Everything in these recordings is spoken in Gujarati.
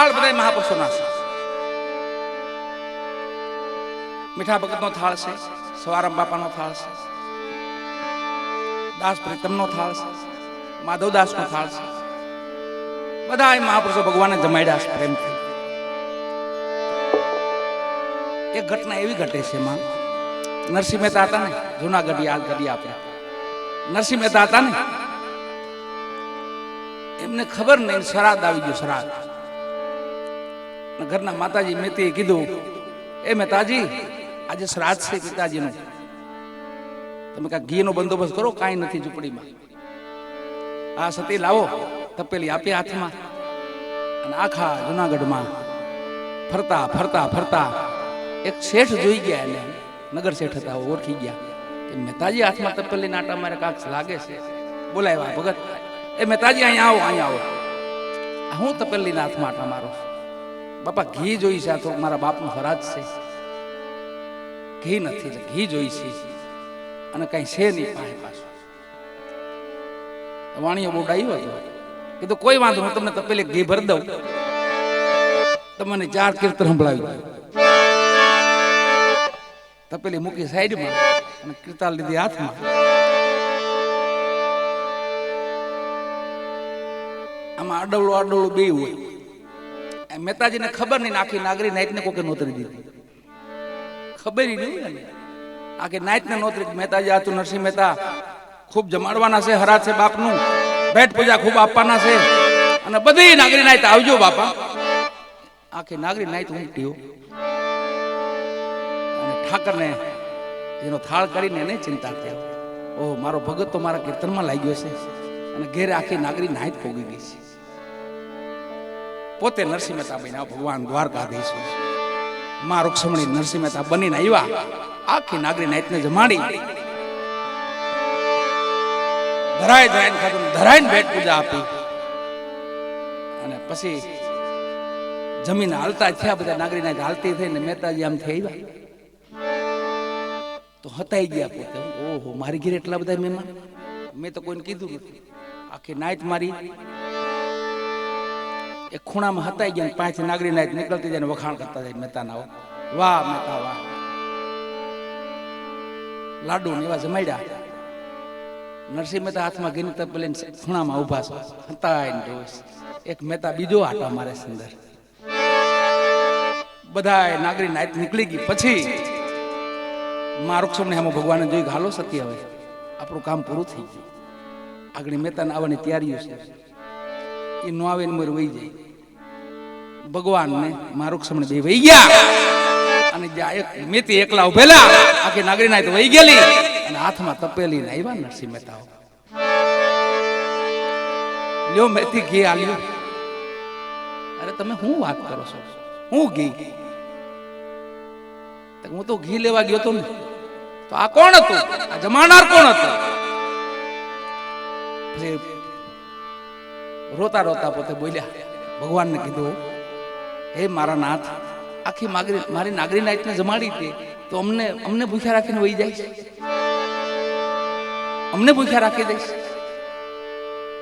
થાળ બધા મહાપુરુષોના છે. મીઠા ભગતનો થાળ છે, સવારામ બાપાનો થાળ છે, દાસ પ્રીતમનો થાળ છે, માધવદાસનો થાળ છે. બધા મહાપુરુષો ભગવાને જમાડ્યા પ્રેમથી એક ઘટના એવી ઘટે છે માં નરસિંહ મહેતા હતા ને, જુનાગઢ યાદ કરી આપણે. નરસિંહ મહેતા હતા ને, એમને ખબર નહીં શ્રાદ્ધ આવી ગયું શ્રાદ્ધ ઘરના માતાજી મેતીએ કીધું, એ મહેતાજી આજે શ્રાદ્ધ છે પિતાજીનું. તમે ઘી ઘીનો બંદોબસ્ત કરો, કાંઈ નથી ઝૂંપડીમાં. આ સતી લાવો, તપેલી આપી હાથમાં અને આખા જુનાગઢમાં ફરતા ફરતા ફરતા એક શેઠ જોઈ ગયા એને. નગર શેઠ હતા ઓળખી ગયા. કે મહેતાજી હાથમાં તપેલી નાટા મારે કાંક લાગે છે. બોલાવ્યા ભગત. એ મહેતાજી અહીંયા આવો અહીંયા આવો. હું તપેલી ના હાથમાં આટા મારો બાપા, ઘી જોઈ છે આ તો મારા બાપનો ફરાજ છે. ઘી નથી ઘી જોઈ છે. અને કઈ છે નહીં પાસે પાછું. વાણીઓ બહુ ડાયો હતો કીધું કોઈ વાંધો હું તમને તપેલી ઘી ભરી દઉં. તમને ચાર કીર્તન સંભળાવી દઉં તપેલી મૂકી સાઈડમાં અને કીર્તાલ લીધી હાથમાં. આમાં અડવડું અડવડું બે હોય. મહેતાજીને ખબર નહીં આખી નાગરી નાઈટને કોકે નોતરી દીધી. ખબર નહીં આખી નાઈટને નોતરી મહેતાજી આતું નરસિંહ મહેતા ખૂબ જમાડવાના છે હરા છે બાપનું. ભેટ પૂજા ખૂબ આપવાના છે. અને બધી નાગરી નાઈટ આવજો બાપા. આખી નાગરી નાઈટ ઉમટ્યો. અને ઠાકરને એનો થાળ કરીને એને ચિંતા થયા ઓહ, મારો ભગત તો મારા કીર્તનમાં લાગ્યો છે. અને ઘેરે આખી નાગરી નાઈટ પોગી ગઈ છે. પોતે નરસિંહ મહેતા બન્યા, ભગવાન દ્વારકાધીશ. માં રૂક્ષમણી નરસિંહ મહેતા બનીને આવ્યા. આખી નાગરી નાયતને જમાડી ધરાય ધરાઈને ખાતું ધરાય ભેટ પૂજા આપી. અને પછી જમીન હાલતા થયા, બધા નાગરી નાયત હાલતી થઈને મહેતાજી આમ થઈ આવ્યા. તો હતાઈ ગયા પોતે. ઓહો, મારી ઘેર એટલા બધા મહેમાન? મેં તો કોઈને કીધું નથી. આખી નાયત મારી એક ખૂણામાં હતાઈ ગયા ને પાંચથી નાગરી નાય નીકળતી જાય વખાણ કરતા જાય મહેતાના વાહ મહેતા, વાહ. લાડુ ને એવા જમાડ્યા નરસિંહ મહેતા હાથમાં ઘીની તપ લઈને ખૂણામાં ઊભા છે. હતાઈ ને એક મહેતા બીજો આટા મારે સુંદર બધાય નાગરી નાયત નીકળી ગઈ. પછી માં ને આમાં ભગવાને જોઈ હાલો સત્ય હવે. આપણું કામ પૂરું થઈ ગયું. આગળ મહેતાને આવવાની તૈયારીઓ છે. એ નો આવે મોર વહી જાય. ભગવાનને માં રૂક્ષમને બે વહી ગયા. અને જાય મેં તે એકલા ઉભેલા આખી નાગરી નાઈટ વહી ગયેલી અને હાથમાં તપેલી ને આવ્યા નરસિંહ મહેતા લ્યો મેથી ઘી આલ્યો. અરે તમે શું વાત કરો છો? હું ઘી? હું તો ઘી લેવા ગયો તો ને? તો આ કોણ હતું? આ જમાનાર કોણ હતું? રોતા રોતા પોતે બોલ્યા, ભગવાનને કીધું, હે મારા નાથ, આખી માગરી, મારી નાગરી નાઈટને જમાડી હતી તો અમને અમને ભૂખ્યા રાખીને વહી જાય. અમને ભૂખ્યા રાખી દઈશ.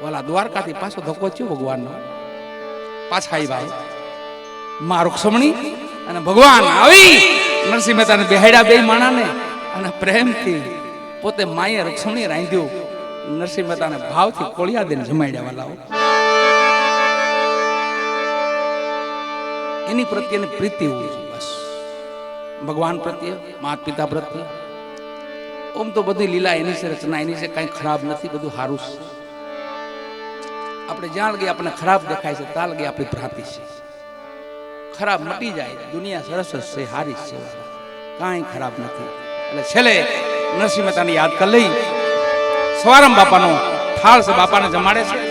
વાલા દ્વારકાથી પાછો ધક્કો થયો ભગવાનનો. પાછા આવ્યા મા રૂક્ષમણી અને ભગવાન આવી. નરસિંહ મહેતાને બેહાડ્યા બે માણાને અને પ્રેમથી પોતે માએ રૂક્ષમણી રાંધ્યું. નરસિંહ મહેતાને ભાવથી કોળિયા દઈને જમાડ્યા વાલાઓ એની પ્રત્યેની પ્રીતિ હોવી જોઈએ, બસ. ભગવાન પ્રત્યે, માતા પિતા પ્રત્યે. ઓમ તો બધી લીલા એની છે, રચના એની છે, કઈ ખરાબ નથી, બધું સારું છે. આપણે જ્યાં લગી આપણને ખરાબ દેખાય છે ત્યાં લગી આપણી ભ્રાંતિ છે. ખરાબ મટી જાય, દુનિયા સરસ જ છે હારી છે. કાંઈ ખરાબ નથી. એટલે છેલ્લે નરસિંહ મહેતાને યાદ કરી લઈ સવારમ બાપાનો થાળ છે, બાપાને જમાડે છે.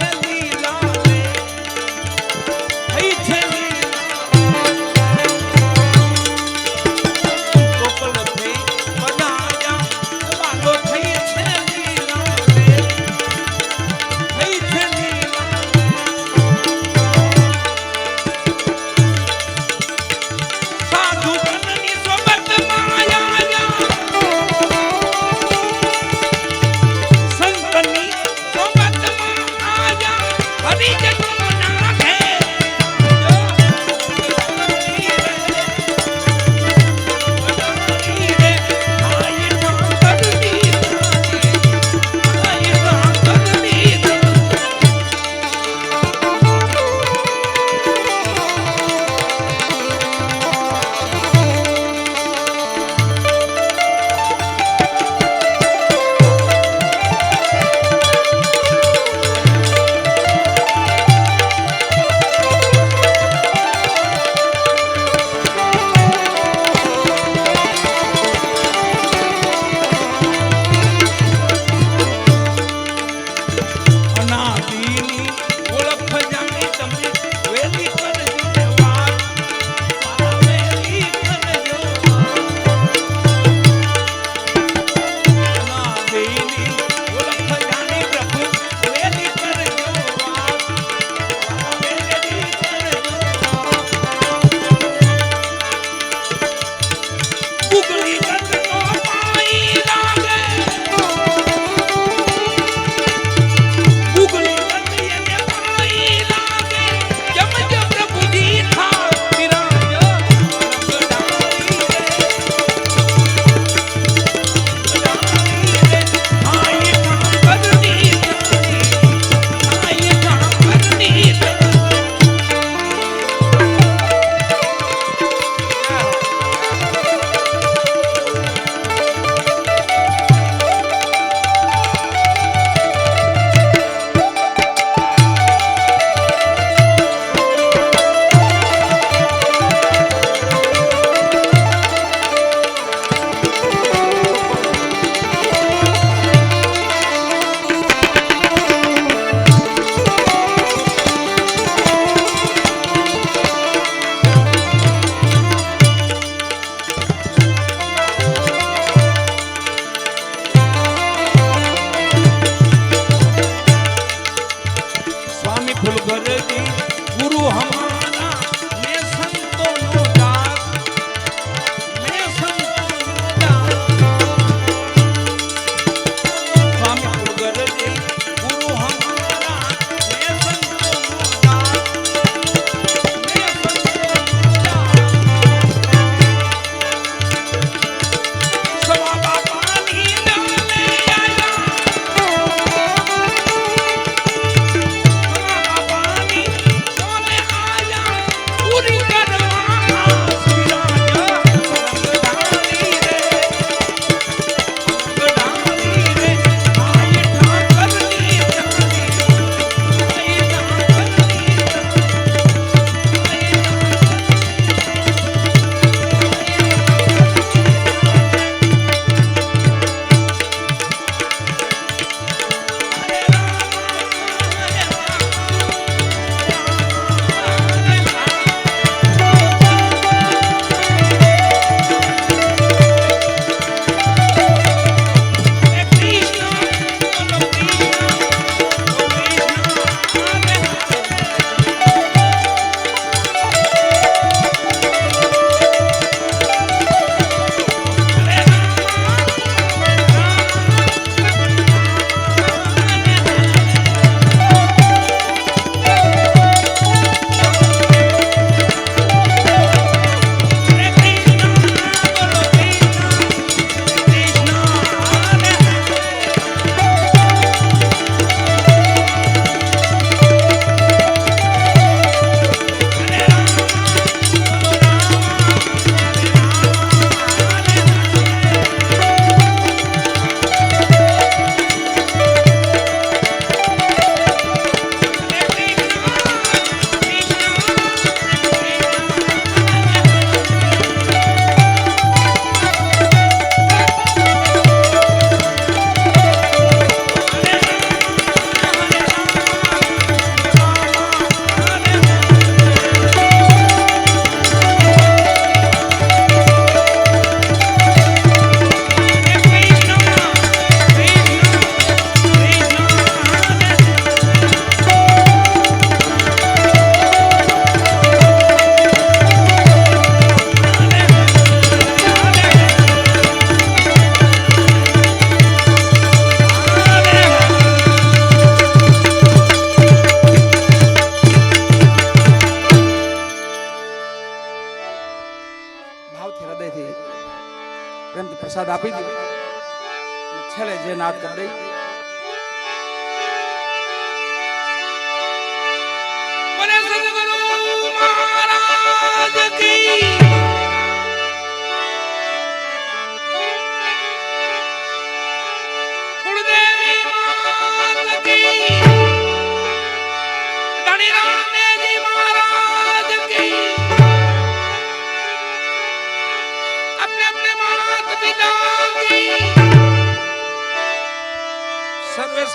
થઈ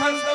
has the